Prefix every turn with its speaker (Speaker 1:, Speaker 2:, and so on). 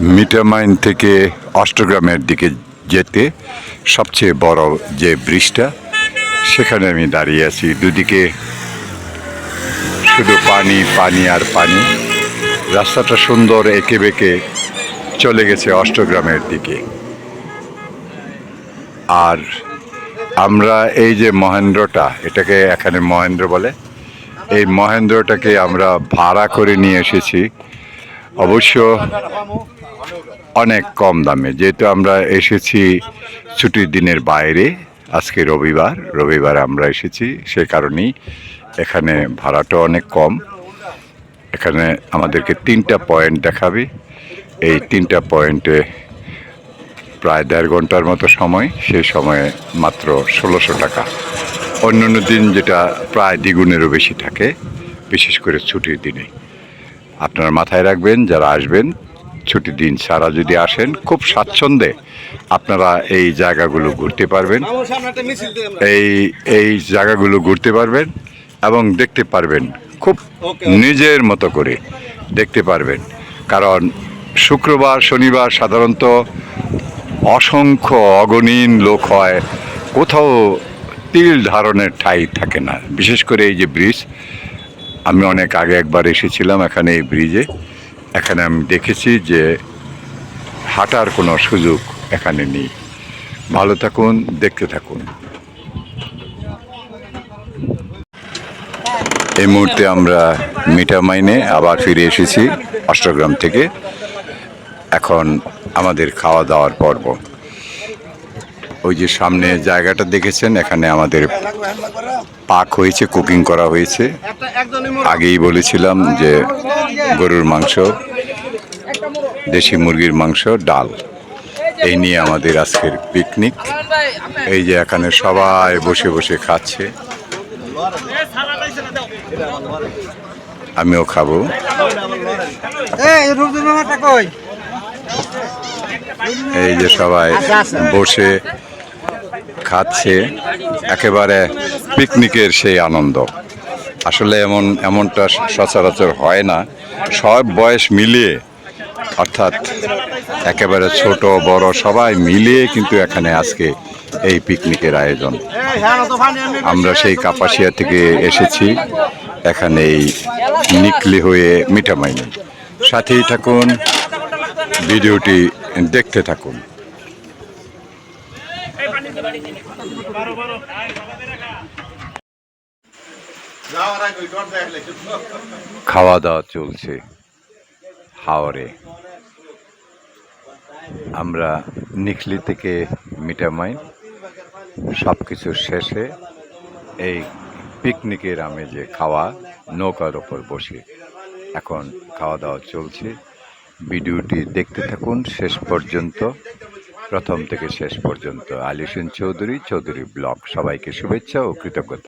Speaker 1: মিটামাইন থেকে অষ্টগ্রামের দিকে যেতে সবচেয়ে বড় যে ব্রিজটা, সেখানে আমি দাঁড়িয়ে আছি। দুদিকে শুধু পানি পানি আর পানি। রাস্তাটা সুন্দর, এঁকে বেঁকে চলে গেছে অষ্টগ্রামের দিকে। আর আমরা এই যে মহেন্দ্রটা, এটাকে এখানে মহেন্দ্র বলে, এই মহেন্দ্রটাকে আমরা ভাড়া করে নিয়ে এসেছি। অবশ্য অনেক কম দামে। যেহেতু আমরা এসেছি ছুটির দিনের বাইরে, আজকে রবিবার রবিবার আমরা এসেছি সেই কারণেই এখানে ভাড়াটা অনেক কম। এখানে আমাদেরকে তিনটা পয়েন্ট দেখাবে। এই তিনটা পয়েন্টে প্রায় দেড় ঘণ্টার মতো সময় সেই সময়ে মাত্র ষোলোশো টাকা। অন্য অন্য দিন যেটা প্রায় দ্বিগুণেরও বেশি থাকে, বিশেষ করে ছুটির দিনে। আপনারা মাথায় রাখবেন যারা আসবেন ছুটির দিন ছাড়া যদি আসেন খুব স্বাচ্ছন্দ্যে আপনারা এই জায়গাগুলো ঘুরতে পারবেন। এই এই জায়গাগুলো ঘুরতে পারবেন এবং দেখতে পারবেন খুব নিজের মতো করে দেখতে পারবেন। কারণ শুক্রবার শনিবার সাধারণত অসংখ্য অগণীন লোক হয় কোথাও তিল ধারণের ঠাঁই থাকে না। বিশেষ করে এই যে ব্রিজ আমি অনেক আগে একবার এসেছিলাম এখানে এই ব্রিজে। এখানে আমি দেখেছি যে হাঁটার কোনো সুযোগ এখানে নেই। ভালো থাকুন, দেখতে থাকুন। এই মুহূর্তে আমরা মিটামাইনে আবার ফিরে এসেছি অষ্টগ্রাম থেকে। এখন আমাদের খাওয়া দাওয়ার পর্ব। ওই যে সামনে জায়গাটা দেখেছেন? এখানে আমাদের পাক হয়েছে কুকিং করা হয়েছে। আগেই বলেছিলাম যে গরুর মাংস দেশি মুরগির মাংস ডাল। এই নিয়ে আমাদের আজকের পিকনিক এই যে এখানে সবাই বসে বসে খাচ্ছে। আমিও খাব।
Speaker 2: এই
Speaker 1: যে সবাই বসে খাচ্ছে, একেবারে পিকনিকের সেই আনন্দ। আসলে এমন, এমনটা সচরাচর হয় না। সব বয়স মিলিয়ে, অর্থাৎ একেবারে ছোট, বড়, সবাই মিলিয়ে কিন্তু এখানে আজকে এই পিকনিকের আয়োজন। আমরা সেই কাপাসিয়া থেকে এসেছি, এখানে এই নিকলি হয়ে মিঠামাইনি। সাথেই থাকুন, ভিডিওটি দেখতে থাকুন। খাওয়া দাওয়া চলছে হাওড়ে আমরা নিকলি থেকে মিটামাই সব কিছু শেষে এই পিকনিকের আমেজে খাওয়া নৌকার ওপর বসে এখন খাওয়া দাওয়া চলছে। ভিডিওটি দেখতে থাকুন, শেষ পর্যন্ত প্রথম থেকে শেষ পর্যন্ত আলিসুন চৌধুরী চৌধুরী ব্লক সবাইকে শুভেচ্ছা ও কৃতজ্ঞতা।